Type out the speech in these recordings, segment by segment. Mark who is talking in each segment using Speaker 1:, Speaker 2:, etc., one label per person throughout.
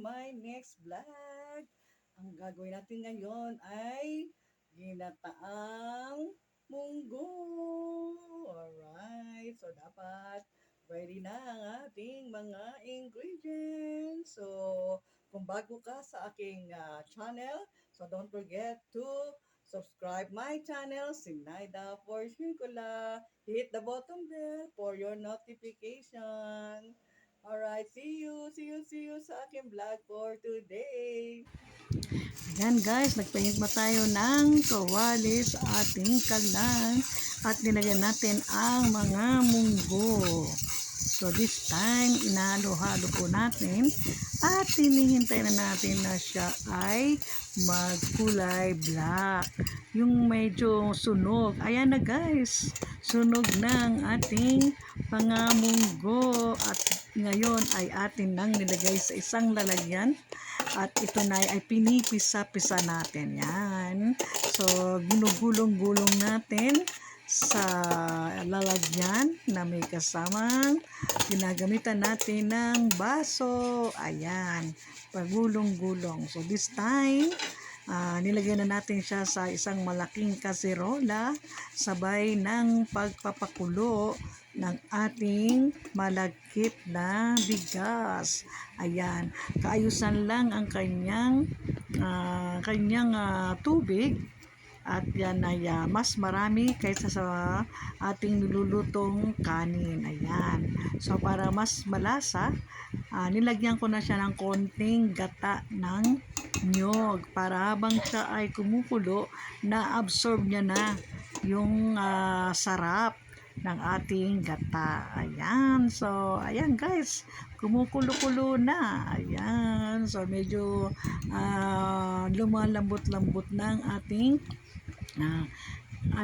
Speaker 1: my next vlog. Ang gagawin natin ngayon ay ginataang munggo. Alright, so dapat ready na ang ating mga ingredients. So, kung bago ka sa aking ah, channel, so don't forget to subscribe my channel, Sinaida Fortune Kula. Hit the bottom bell for your notification. Alright, see you, see you, see you sa aking vlog for today. Ayan guys, nagpahinit tayo ng kawali sa ating kalan at nilagyan natin ang mga munggo. So this time, inahalo-halo po natin at hinihintay na natin na siya ay magkulay black. Yung medyo sunog. Ayan na guys, sunog ng ating mga munggo at ngayon ay atin nang nilagay sa isang lalagyan at ito na ay pinipisa-pisa natin yan. So, ginugulong-gulong natin sa lalagyan na may kasamang ginagamitan natin ng baso. Ayan, pagulong-gulong. So, this time, Ah, nilagyan na natin siya sa isang malaking kaserola sabay ng pagpapakulo ng ating malagkit na bigas. Ayan, kaayusan lang ang kanyang ah, kanyang ah, tubig at yan ay ah, mas marami kaysa sa ating nilulutong kanin. Ayan. So para mas malasa, ah, nilagyan ko na siya ng konting gata ng nyog para habang siya ay kumukulo, na-absorb niya na yung ah, sarap ng ating gata. Ayan. So, ayan guys. Kumukulo-kulo na. Ayan. So, medyo ah, lumalambot-lambot ng ating ah,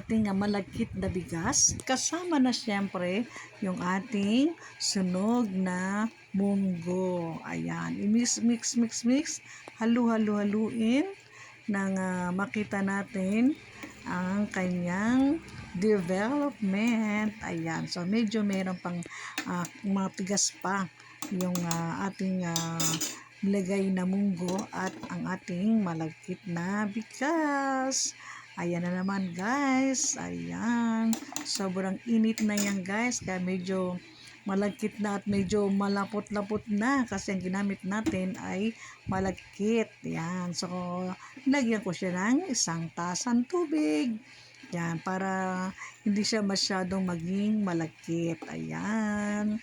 Speaker 1: ating ah, malagkit na bigas. Kasama na siyempre yung ating sunog na munggo. Ayan. I-mix, mix, mix, mix. Halu, halu, haluin nang ah, makita natin ang kanyang development. Ayan. So, medyo meron pang ah, mga tigas pa yung ah, ating ah, nilagay na munggo at ang ating malagkit na bigas. Ayan na naman guys. Ayan. Sobrang init na yan guys. Kaya medyo malagkit na at medyo malapot-lapot na kasi ang ginamit natin ay malagkit. Yan. So, nilagyan ko siya ng isang tasang tubig. Yan, para hindi siya masyadong maging malagkit. Ayan.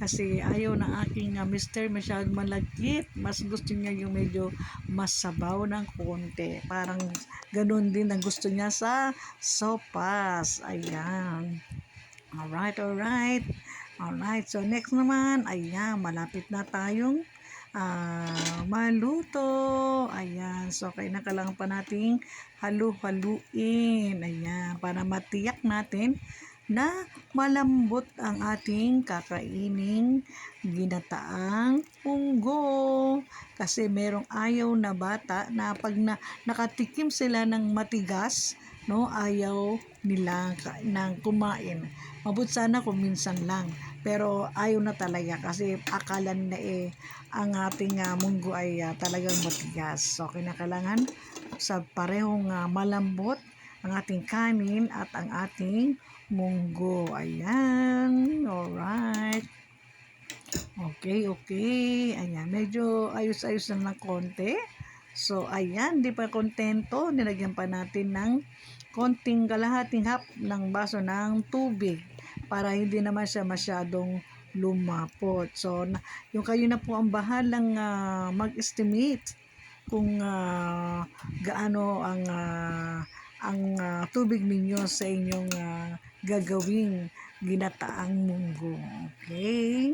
Speaker 1: Kasi ayaw ng aking uh, mister masyadong malagkit. Mas gusto niya yung medyo masabaw ng konti. Parang ganun din ang gusto niya sa sopas. Ayan. Alright, alright. Alright, so next naman, ayan, malapit na tayong ah, maluto. Ayan, so kailangan pa nating halu-haluin. Ayan, para matiyak natin na malambot ang ating kakaining ginataang punggo. Kasi merong ayaw na bata na pag na, nakatikim sila ng matigas, no, ayaw nila ka- ng kumain. Mabut sana kung minsan lang. Pero ayaw na talaga kasi akala nila eh ang ating ah, munggo ay ah, talagang matigas. So kinakailangan sa parehong ah, malambot ang ating kanin at ang ating munggo. Ayan. Alright. Okay, okay. Ayan, medyo ayos-ayos na ng konti. So, ayan, di pa kontento. Nilagyan pa natin ng konting kalahating hap ng baso ng tubig para hindi naman siya masyadong lumapot. So, yung kayo na po ang bahalang ah, mag-estimate kung ah, gaano ang ah, ang ah, tubig ninyo sa inyong ah, gagawing ginataang munggo. Okay?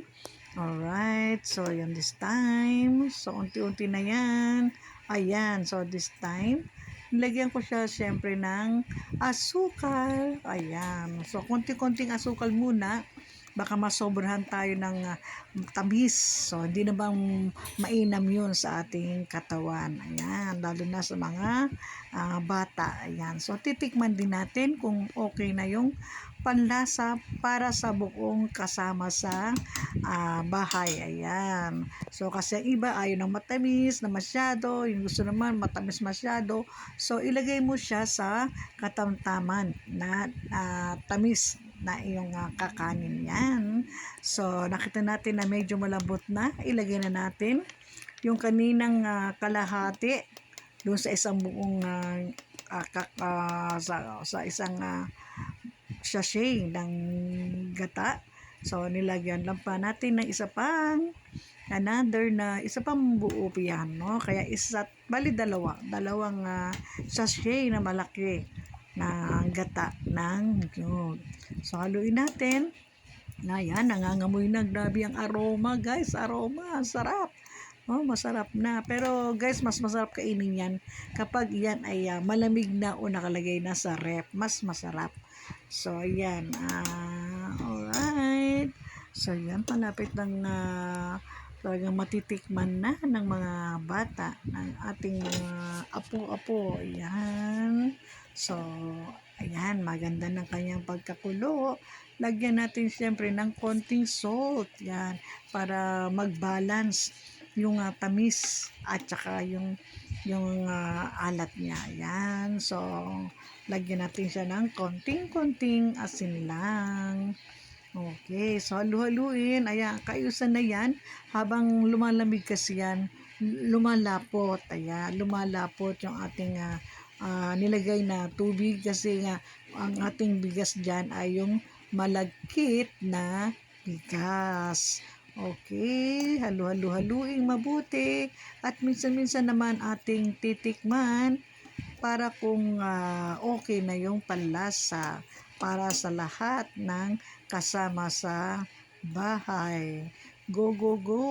Speaker 1: Alright. So, yan this time. So, unti-unti na yan. Ayan. So, this time, nilagyan ko siya syempre ng asukal. Ayan. So, konti-konting asukal muna
Speaker 2: baka masobrahan tayo ng ah, tamis. So, hindi naman mainam yun sa ating katawan. Ayan, lalo na sa mga ah, bata. Ayan. So, titikman din natin kung okay na yung panlasa para sa buong kasama sa ah, bahay. Ayan. So, kasi iba ayaw ng matamis na masyado. Yung gusto naman matamis masyado. So, ilagay mo siya sa katamtaman na ah, tamis na iyong ah, kakanin yan. So, nakita natin na medyo malambot na. Ilagay na natin yung kaninang ah, kalahati doon sa isang buong ah, ah, kak- ah, sa, sa isang ah, sachet ng gata. So, nilagyan lang pa natin ng isa pang another na isa pang buo pa yan, no? Kaya isa, bali dalawa, dalawang ah, sachet na malaki na gata ng yun. So, haluin natin. Na yan, nangangamoy na. Grabe ang aroma, guys. Aroma, sarap. Oh, masarap na. Pero guys, mas masarap kainin yan kapag yan ay ah, malamig na o nakalagay na sa ref. Mas masarap. So, ayan. Ah, alright. So, yan. Palapit ng ah, talagang matitikman na ng mga bata, ng ating mga apo-apo. Ayan. So, ayan. Maganda ng kanyang pagkakulo. Lagyan natin siyempre ng konting salt. Yan. Para mag-balance yung ah, tamis at saka yung yung ah, alat niya. Ayan. So, lagyan natin siya ng konting-konting asin lang. Okay, so halu-haluin. Ayan, kayusan na yan. Habang lumalamig kasi yan, lumalapot. Ayan, lumalapot yung ating ah, ah, nilagay na tubig kasi nga ang ating bigas dyan ay yung malagkit na bigas. Okay, halu-halu-haluing mabuti at minsan-minsan naman ating titikman para kung ah, okay na yung panlasa para sa lahat ng kasama sa bahay. Go, go, go!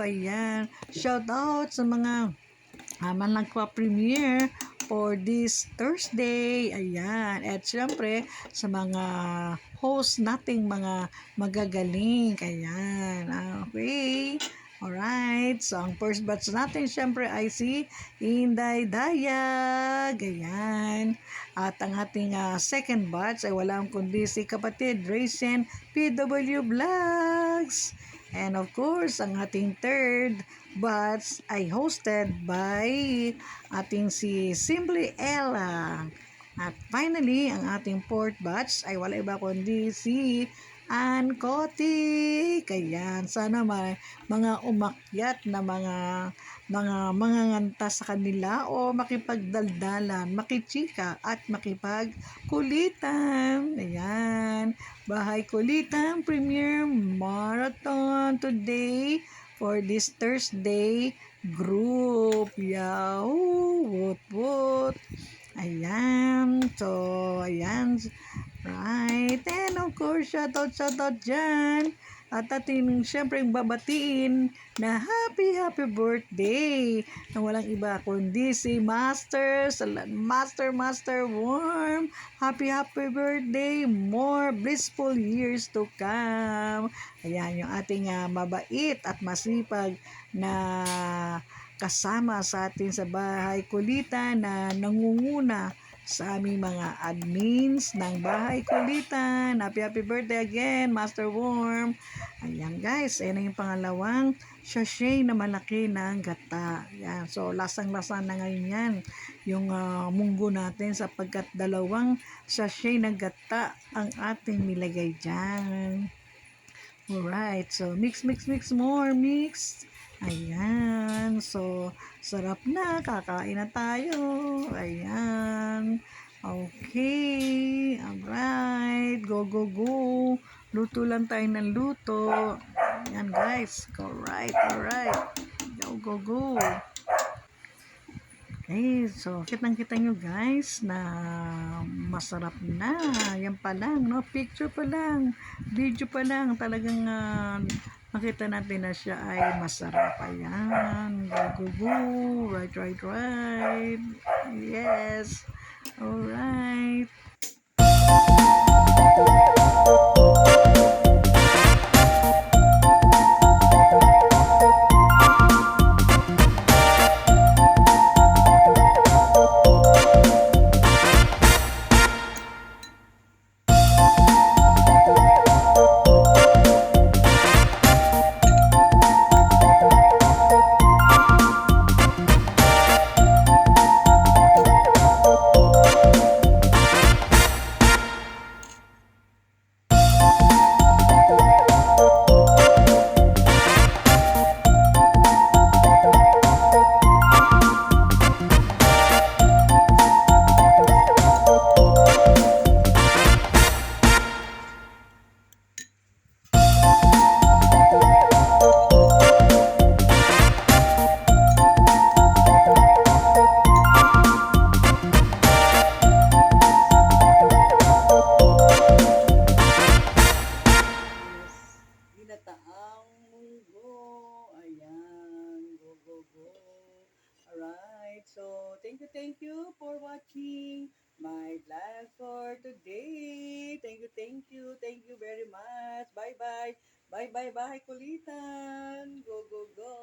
Speaker 2: Ayan. Shout out sa mga uh, man nagpa-premiere for this Thursday. Ayan. At syempre, sa mga host nating mga magagaling. Ayan. Okay. Alright. So, ang first batch natin syempre ay si Inday Dayag. Ayan. At ang ating ah, second batch ay walang kundi si kapatid Racen PW Vlogs. And of course, ang ating third batch ay hosted by ating si Simply Ella. At finally, ang ating fourth batch ay wala iba kundi si Ann Kotik. Ayan, sana may mga umakyat na mga mga mga nganta sa kanila o makipagdaldalan, makichika at makipagkulitan. Ayan, Bahay Kulitan Premier Marathon today for this Thursday group. Yahoo! Woot woot! Ayan. So, ayan. Right. And of course, shoutout, shoutout dyan. At ating syempre babatiin na happy, happy birthday na walang iba kundi si Master, Master, Master Worm. Happy, happy birthday. More blissful years to come. Ayan, yung ating ah, mabait at masipag na kasama sa atin sa bahay kulitan na nangunguna sa aming mga admins ng bahay kulitan. Happy happy birthday again, Master Worm. Ayan guys, ayan na yung pangalawang sachet na malaki ng gata. Ayan, so lasang-lasa na ngayon yan yung ah, munggo natin sapagkat dalawang sachet na gata ang ating nilagay dyan. Alright, so mix, mix, mix more, mix. Ayan, so sarap na, kakain na tayo. Ayan, okay, alright, go, go, go. Luto lang tayo ng luto. Ayan guys, alright, alright. Go, go, go. Okay, so kitang-kita nyo guys na masarap na. Yan pa lang, no? Picture pa lang, video pa lang. Talagang ah, makita natin na siya ay masarap. Ayan, go, go, go. Right, right, right. Yes. Alright.
Speaker 1: Today. Thank you, thank you, thank you very much. Bye-bye. Bye-bye, bahay kulitan. Go, go, go.